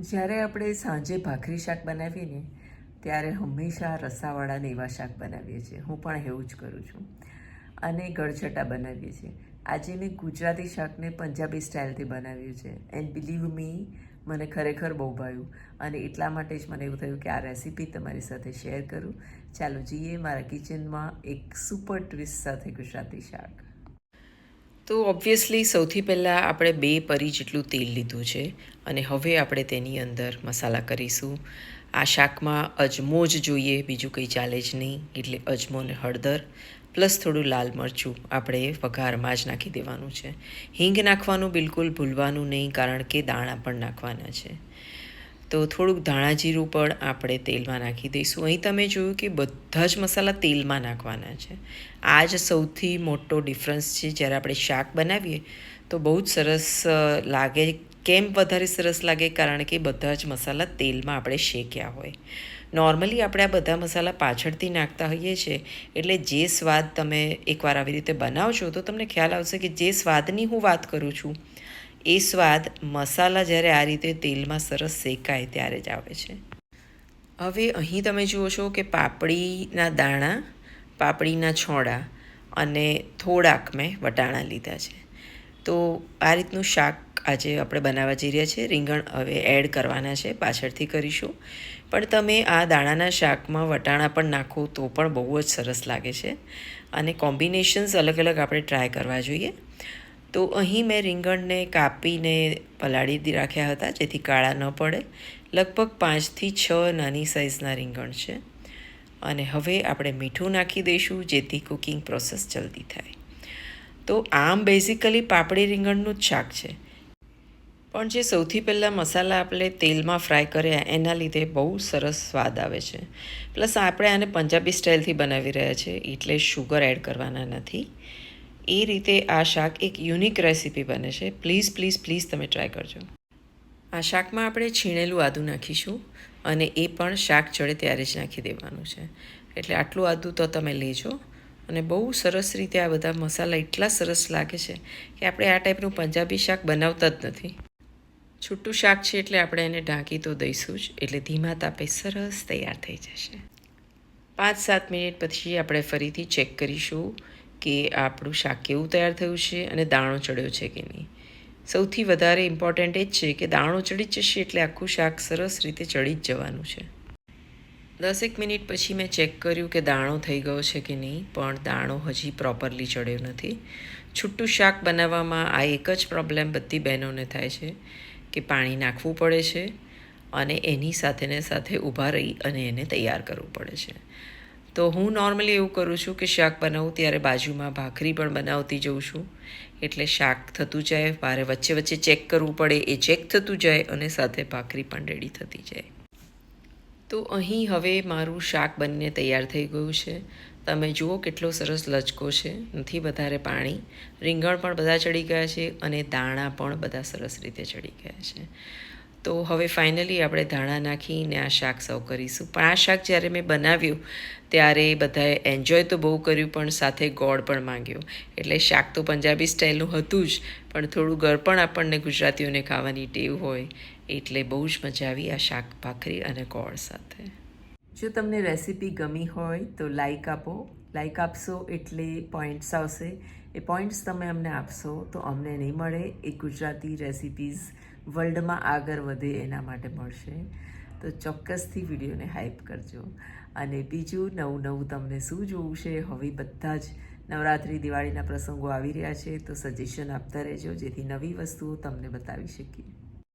જ્યારે આપણે સાંજે ભાખરી શાક બનાવીએ ને, ત્યારે હંમેશા રસાવાળાને એવા શાક બનાવીએ છીએ. હું પણ એવું જ કરું છું. અને ગળચટા બનાવીએ છીએ. આજે મેં ગુજરાતી શાકને પંજાબી સ્ટાઇલથી બનાવ્યું છે. એન્ડ બિલીવ મી મને ખરેખર બહુ ભાવ્યું. અને એટલા માટે જ મને એવું થયું કે આ રેસીપી તમારી સાથે શેર કરું. ચાલો જઈએ મારા કિચનમાં એક સુપર ટ્વિસ્ટ સાથે ગુજરાતી શાક. તો ઓબ્વિયસલી સૌથી પહેલાં આપણે બે પરી જેટલું તેલ લીધું છે અને હવે આપણે તેની અંદર મસાલા કરીશું. આ શાકમાં અજમો જ જોઈએ, બીજું કંઈ ચાલે જ નહીં, એટલે અજમો ને હળદર, પ્લસ થોડું લાલ મરચું આપણે વઘારમાં જ નાખી દેવાનું છે. હિંગ નાખવાનું બિલકુલ ભૂલવાનું નહીં, કારણ કે દાણા પણ નાખવાના છે. તો થોડુંક ધાણા જીરું પણ આપણે તેલમાં નાખી દઈશું. અહીં તમે જોયું કે બધા જ મસાલા તેલમાં નાખવાના છે. આ જ સૌથી મોટો ડિફરન્સ છે, જ્યારે આપણે શાક બનાવીએ, તો બહુ જ સરસ લાગે, કેમ વધારે સરસ લાગે? કારણ કે બધા જ મસાલા તેલમાં આપણે શેક્યા હોય. નોર્મલી આપણે આ બધા મસાલા પાછળથી નાખતા હોઈએ છીએ. એટલે જે સ્વાદ તમે એકવાર આવી રીતે બનાવશો તો તમને ખ્યાલ આવશે કે જે સ્વાદની હું વાત કરું છું એ સ્વાદ મસાલા જ્યારે આ રીતે તેલમાં સરસ શેકાય ત્યારે જ આવે છે. હવે અહીં તમે જુઓ છો કે પાપડીના દાણા, પાપડીના છોડા અને થોડાક મેં વટાણા લીધા છે. તો આ રીતનું શાક આજે આપણે બનાવવા જઈ રહ્યા છીએ. રીંગણ હવે એડ કરવાના છે, પાછળથી કરીશું. પણ તમે આ દાણાના શાકમાં વટાણા પણ નાખો તો પણ બહુ જ સરસ લાગે છે. અને કોમ્બિનેશન્સ અલગ અલગ આપણે ટ્રાય કરવા જોઈએ. તો અહીં મેં રીંગણને કાપીને પલાળી રાખ્યા હતા, જેથી કાળા ન પડે. લગભગ પાંચથી છ નાની સાઇઝના રીંગણ છે. અને હવે આપણે મીઠું નાખી દઈશું, જેથી કુકિંગ પ્રોસેસ જલ્દી થાય. તો આમ બેઝિકલી પાપડી રીંગણનું જ શાક છે. પણ જે સૌથી પહેલાં મસાલા આપણે તેલમાં ફ્રાય કર્યા, એના લીધે બહુ સરસ સ્વાદ આવે છે. પ્લસ આપણે આને પંજાબી સ્ટાઇલથી બનાવી રહ્યા છે, એટલે શુગર એડ કરવાના નથી. એ રીતે આ શાક એક યુનિક રેસીપી બને છે. પ્લીઝ પ્લીઝ પ્લીઝ તમે ટ્રાય કરજો. આ શાકમાં આપણે છીણેલું આદું નાખીશું અને એ પણ શાક ચડે ત્યારે જ નાખી દેવાનું છે. એટલે આટલું આદું તો તમે લેજો અને બહુ સરસ રીતે આ બધા મસાલા એટલા સરસ લાગે છે કે આપણે આ ટાઈપનું પંજાબી શાક બનાવતા જ નથી. છૂટું શાક છે એટલે આપણે એને ઢાંકી તો દઈશું જ, એટલે ધીમા તાપે સરસ તૈયાર થઈ જશે. પાંચ સાત મિનિટ પછી આપણે ફરીથી ચેક કરીશું કે આપણું શાક કેવું તૈયાર થયું છે અને દાણો ચડ્યો છે કે નહીં. સૌથી વધારે ઇમ્પોર્ટન્ટ એ જ છે કે દાણો ચડી જ જશે એટલે આખું શાક સરસ રીતે ચડી જ જવાનું છે. દસેક મિનિટ પછી મેં ચેક કર્યું કે દાણો થઈ ગયો છે કે નહીં, પણ દાણો હજી પ્રોપરલી ચડ્યો નથી. છૂટું શાક બનાવવામાં આ એક જ પ્રોબ્લેમ બધી બહેનોને થાય છે કે પાણી નાખવું પડે છે અને એની સાથે ને સાથે ઊભા રહી અને એને તૈયાર કરવું પડે છે. તો હું નોર્મલી એવું કરું છું કે શાક બનાવું, ત્યારે બાજુમાં ભાખરી પણ બનાવતી જઉં છું. એટલે શાક થતું જાય, મારે વચ્ચે વચ્ચે ચેક કરવું પડે, એ ચેક થતું જાય અને સાથે ભાખરી પણ રેડી થતી જાય. તો અહીં હવે મારું શાક બનીને તૈયાર થઈ ગયું છે. તમે જુઓ કેટલો સરસ લચકો છે, નથી વધારે પાણી. રીંગણ પણ બધા ચડી ગયા છે અને દાણા પણ બધા સરસ રીતે ચડી ગયા છે. તો હવે ફાઇનલી આપણે ધાણા નાખીને આ શાક સર્વ કરીશું. પણ આ શાક જ્યારે મેં બનાવ્યું, ત્યારે બધાએ એન્જોય તો બહુ કર્યું, પણ સાથે ગોળ પણ માંગ્યો. એટલે શાક તો પંજાબી સ્ટાઇલનું હતું જ, પણ થોડું ગળ પણ આપણને ગુજરાતીઓને ખાવાની ટેવ હોય, એટલે બહુ જ મજા આવી આ શાક ભાખરી અને ગોળ સાથે. જો તમને રેસીપી ગમી હોય, તો લાઈક આપો. લાઈક આપશો એટલે પોઈન્ટ્સ આવશે. એ પોઈન્ટ્સ તમે અમને આપશો, તો અમને નહીં મળે. એ ગુજરાતી રેસિપીઝ વર્લ્ડમાં આગળ વધે એના માટે મળશે. તો ચોક્કસથી વિડીયોને હાઇપ કરજો. અને બીજું નવું નવું તમને શું જોવું છે? હવે બધા જ નવરાત્રિ દિવાળીના પ્રસંગો આવી રહ્યા છે, તો સજેશન આપતા રહેજો, જેથી નવી વસ્તુઓ તમને બતાવી શકીએ.